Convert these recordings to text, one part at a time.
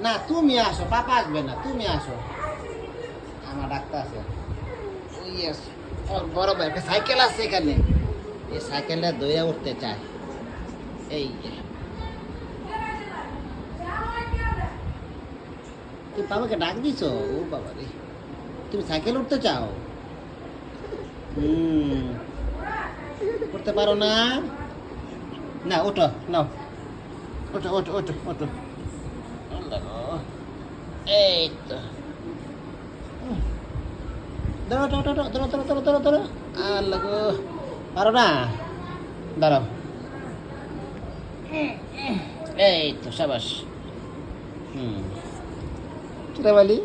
না, তুমি আসো, পাপা আসবে না, তুমি আসো। আমার ডাক্তার আছে। ওর বড় ভাই, একটা সাইকেল আছে এখানে। এই সাইকেলটা দইয়া উঠতে চায়। এই। তুই বাবাকে ডাক দিছো? ও বাবা রে। তুমি সাইকেল উঠতে চাও? হুম। উঠতে পারো না? না, ওঠো, নাও। ওঠো ওঠো ওঠো ওঠো। গো। এই তো ধরো ধরো ধরো ধরো ধরো ধরো ধরো ধরো আল্লাহ গো পারো না দাঁড়াও এই তো সাবাস হুম চুরা বালি।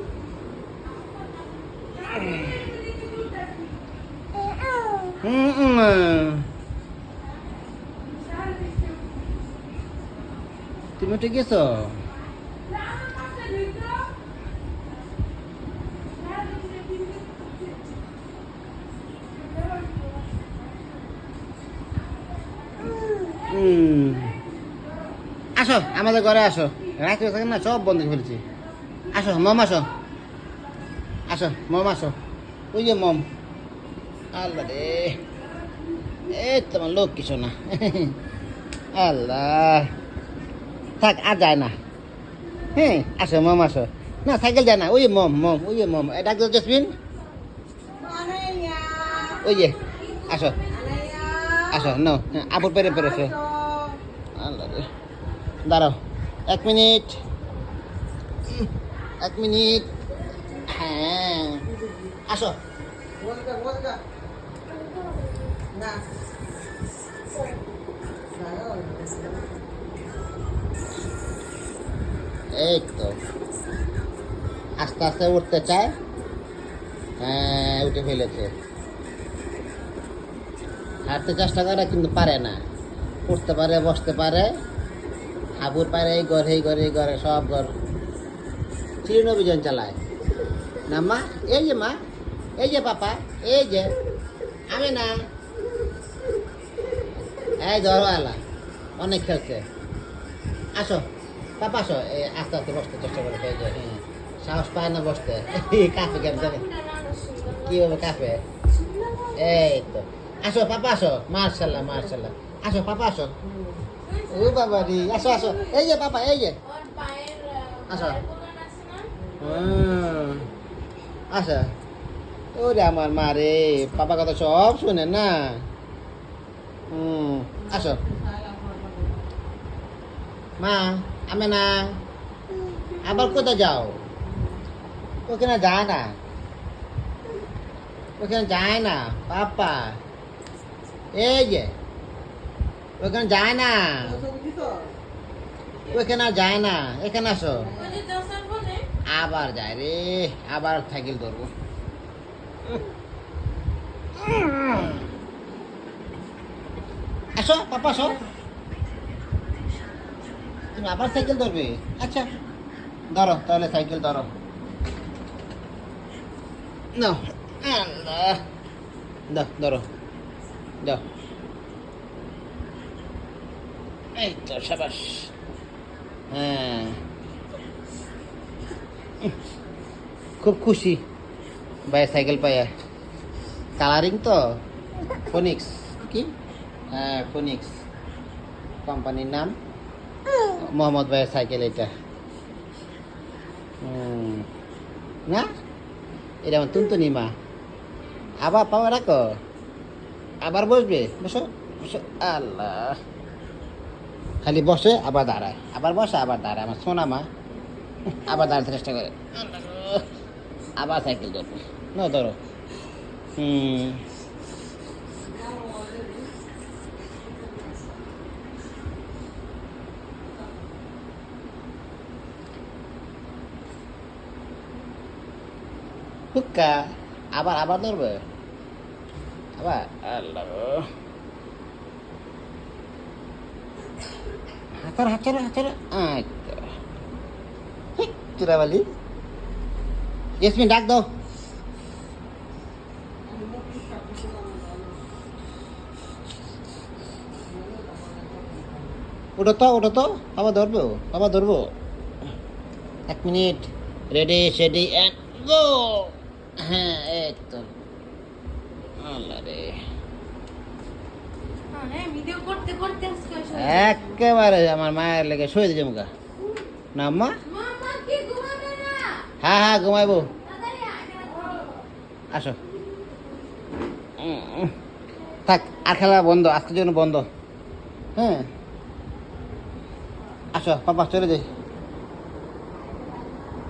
তুমি উঠে গেছো হুম। আসো, আমাদের ঘরে আসো। রাখতে থাকেন না সব বন্ধ করে ফেলেছি। আসো, মম আসো। আসো, মম আসো। ওই যে মম। আল্লাহ রে। এই তোমার লোক কিছু না। আল্লাহ। থাক, আর যায় না। হ্যাঁ আসো, মম আসো। না, সাইকেল যায় না। ওই যে মম মম, ওই যে মম। Doctor jasmine. ওই যে, আসো। আসো নো আপুর পেরে পেরে আসো আল্লাহ রে। দাঁড়াও। এক মিনিট। এক মিনিট। হ্যাঁ। আসো। এই তো। আস্তে আস্তে উঠতে চায়। হ্যাঁ উঠে ফেলেছে। হাঁটতে চেষ্টা করে, কিন্তু পারে না। উঠতে পারে, বসতে পারে। হাবুর পারে এই ঘর এই ঘর, এই ঘরে, সব ঘর। চিরন অভিযান চালায়। না মা, এই যে মা, এই যে পাপা, এই যে, আমি না, এই ধরো আলা অনেক খেলছে। আসো, পাপা আসো, এই আস্তে আস্তে বসতে চেষ্টা করে, এই যে সাহস পায় না বসতে। কাফে কেমন জানে। কীভাবে কাফে এই তো। আসো, পাপা আসো মার্শাল্লাহ মার্শাল্লাহ আসো, পাপা আসো। ও বাবা রে আসো আসো এই যে পাপা এই যে আসো। আচ্ছা ওরে আমার মা রে পাপা কথা সব শুনে না হুম আসো মা আমি না আবার কোথায় যাও ওখানে যায় না ওখানে যায় না পাপা এই যে ওখানে যায় না। আর যায় না। এখানে আসো। আবার যায় রে, আবার সাইকেল ধরবো। আসো, পাপা আসো। তুমি আবার সাইকেল ধরবে? আচ্ছা ধরো, তাহলে সাইকেল ধরো। দাও ধরো দাও এই তো, সাবাস। হ্যাঁ। খুব খুশি ভাই সাইকেল পাইয়া। কালারিং তো? ফোনিক্স। কি? হ্যাঁ ফোনিক্স। কোম্পানির নাম? মোহাম্মদ ভাইয়ের সাইকেল এটা। না? এটা আমার তুনতুনি মা। আবার পাওয়া রাখো? আবার বসবে? বসো বসো। আল্লাহ। খালি বসে, আবার দাঁড়ায়। আবার বসে, আবার দাঁড়ায়। আমার সোনা মা, আবার দাঁড়াতে চেষ্টা করে। আবার সাইকেল ধরবো। না, ধরো। হুম। হুক্কা। আবার আবার ধরবে? আবার? আল্লাহ। হাতার, হাতারে হাতারে। চুরাবালি। ইয়াসমিন, ডাক দাও। ওটা তো ওটা তো। আবার ধরবো আবার ধরবো। এক minute. Ready, steady and go. হ্যাঁ তো। আল্লাহ রে। একেবারে আমার মায়ের লেগে শুয়ে দিয়েছে মুখা না হ্যাঁ হ্যাঁ ঘুমাইবো। আসো। থাক আর খেলা বন্ধ আজকের জন্য বন্ধ। হ্যাঁ। আসো পাপা চলে যাই।